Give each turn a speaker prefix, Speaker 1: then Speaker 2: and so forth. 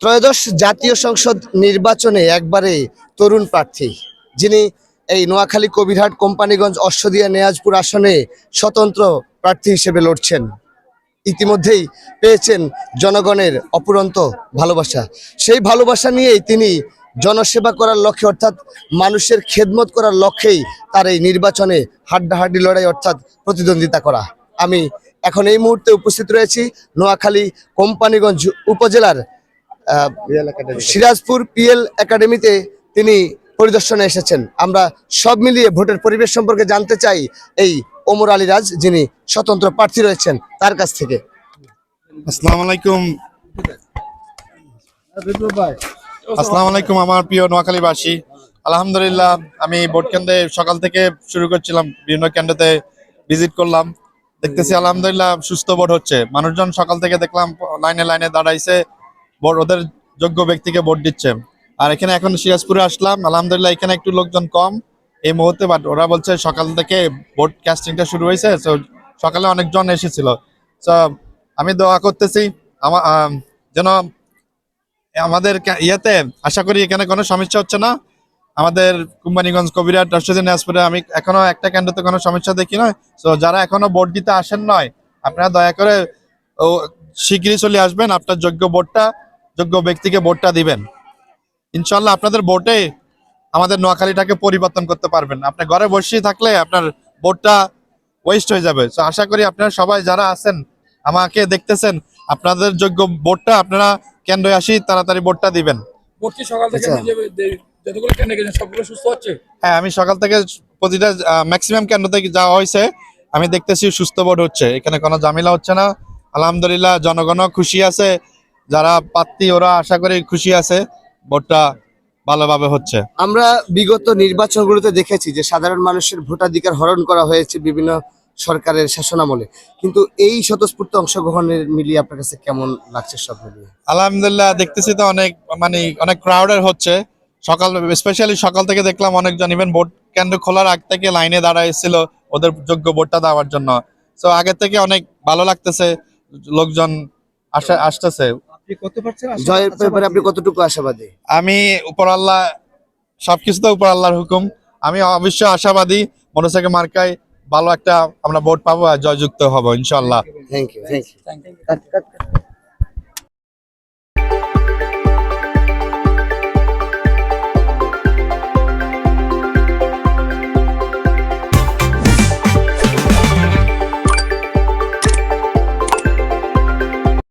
Speaker 1: ত্রয়োদশ জাতীয় সংসদ নির্বাচনে একবারে তরুণ প্রার্থী, যিনি এই নোয়াখালী কবিরহাট কোম্পানিগঞ্জ অশ্বদিয়া নেয়াজপুর আসনে স্বতন্ত্র প্রার্থী হিসেবে লড়ছেন। ইতিমধ্যেই পেয়েছেন জনগণের অপুরন্ত ভালোবাসা। সেই ভালোবাসা নিয়েই তিনি জনসেবা করার লক্ষ্যে, অর্থাৎ মানুষের খেদমত করার লক্ষ্যেই তার এই নির্বাচনে হাড্ডাহাড্ডি লড়াই, অর্থাৎ প্রতিদ্বন্দ্বিতা করা। আমি এখন এই মুহূর্তে উপস্থিত রয়েছি নোয়াখালী কোম্পানিগঞ্জ উপজেলার সিরাজপুর পিএল একাডেমিতে তিনি পরিদর্শনে এসেছেন। আমরা সব মিলিয়ে ভোটের পরিবেশ সম্পর্কে জানতে চাই এই ওমর আলী রাজ যিনি স্বতন্ত্র প্রার্থী রয়েছেন তার কাছ থেকে।
Speaker 2: আসসালাম আলাইকুম। আসসালামু আলাইকুম আমার প্রিয় নোয়াখালীবাসী। আলহামদুলিল্লাহ আমি ভোট কেন্দ্রে সকাল থেকে শুরু করছিলাম বিভিন্ন কেন্দ্রতে ভিজিট করলাম। দেখতেছি আলহামদুলিল্লাহ সুস্থ ভোট হচ্ছে। মানুষজন সকাল থেকে দেখলাম লাইনে লাইনে দাঁড়াইছে। ওদের যোগ্য ব্যক্তিকে ভোট দিচ্ছে। আর এখানে এখন সিরাজপুরে আসলাম আলহামদুলিল্লাহ এখানে একটু লোকজন কম। এই মুহূর্তে বাট ওরা বলছে সকাল থেকে ভোট কাস্টিংটা শুরু হয়েছে তো সকালে অনেকজন এসেছিল। তো আমি দোয়া করতেছি আমার আম, যেন আমাদের ইয়েতে আশা করি এখানে কোনো সমস্যা হচ্ছে না। আমাদের কোম্পানিগঞ্জ কবিরাট রাষ্ট্রীয় দিনাজপুরে আমি এখনও একটা কেন্দ্রতে কোনো সমস্যা দেখি না। তো যারা এখনও ভোট দিতে আসেন নয় আপনারা দয়া করে ও শিগগিরই চলে আসবেন আপনার যোগ্য ভোটটা। যোগ্য ব্যক্তিকে ভোটটা দিবেন। ইনশাল্লাহ আপনাদের ভোটে আমাদের নোয়াখালীটাকে পরিবর্তন করতে পারবেন। আপনি ঘরে বসেই থাকলে আপনার ভোটটা ওয়েস্ট হয়ে যাবে। তো আশা করি আপনারা সবাই যারা আছেন আমাকে দেখতেছেন আপনাদের যোগ্য ভোটটা আপনারা কেন্দ্রে আসি তাড়াতাড়ি ভোটটা দিবেন।
Speaker 1: আচ্ছা।
Speaker 3: নিজে দে- যতগুলো কেন্দ্রে গেছেন সবগুলো সুস্থ হচ্ছে?
Speaker 2: হ্যাঁ আমি সকাল থেকে প্রতিটা ম্যাক্সিমাম কেন্দ্র থেকে যাওয়া হয়েছে আমি দেখতেছি সুস্থ ভোট হচ্ছে। এখানে কোনো ঝামেলা হচ্ছে না। আলহামদুলিল্লাহ জনগণও খুশি আছে। যারা প্রার্থী ওরা আশা করি খুশি আছে ভোটটা ভালোভাবে হচ্ছে।
Speaker 1: আমরা বিগত নির্বাচনগুলোতে দেখেছি যে সাধারণ মানুষের ভোটাধিকার হরণ করা হয়েছে বিভিন্ন সরকারের শাসনামলে। কিন্তু এই স্বতঃস্ফূর্ত অংশগ্রহণের মিলিয়ে আপনার কাছে কেমন লাগছে সব মিলিয়ে?
Speaker 2: আলহামদুলিল্লাহ দেখতেছি তো অনেক মানে অনেক ক্রাউডের হচ্ছে। সকাল স্পেশালি সকাল থেকে দেখলাম অনেকজন ইভেন ভোট কেন্দ্র খোলার আগ থেকে লাইনে দাঁড়াইছিল ওদের যোগ্য ভোটটা দেওয়ার জন্য। তো আগে থেকে অনেক ভালো লাগতেছে লোকজন আসা আসতেছে।
Speaker 1: জয়ের ব্যাপারে আপনি কতটুকু আশাবাদী?
Speaker 2: আমি উপর আল্লাহ সবকিছু তো উপর আল্লাহর হুকুম। আমি অবশ্যই আশাবাদী মনসাকে মার্কায় ভালো একটা আমরা ভোট পাবো আর জয়যুক্ত হব ইনশাল্লাহ
Speaker 1: thank you thank you
Speaker 3: thank you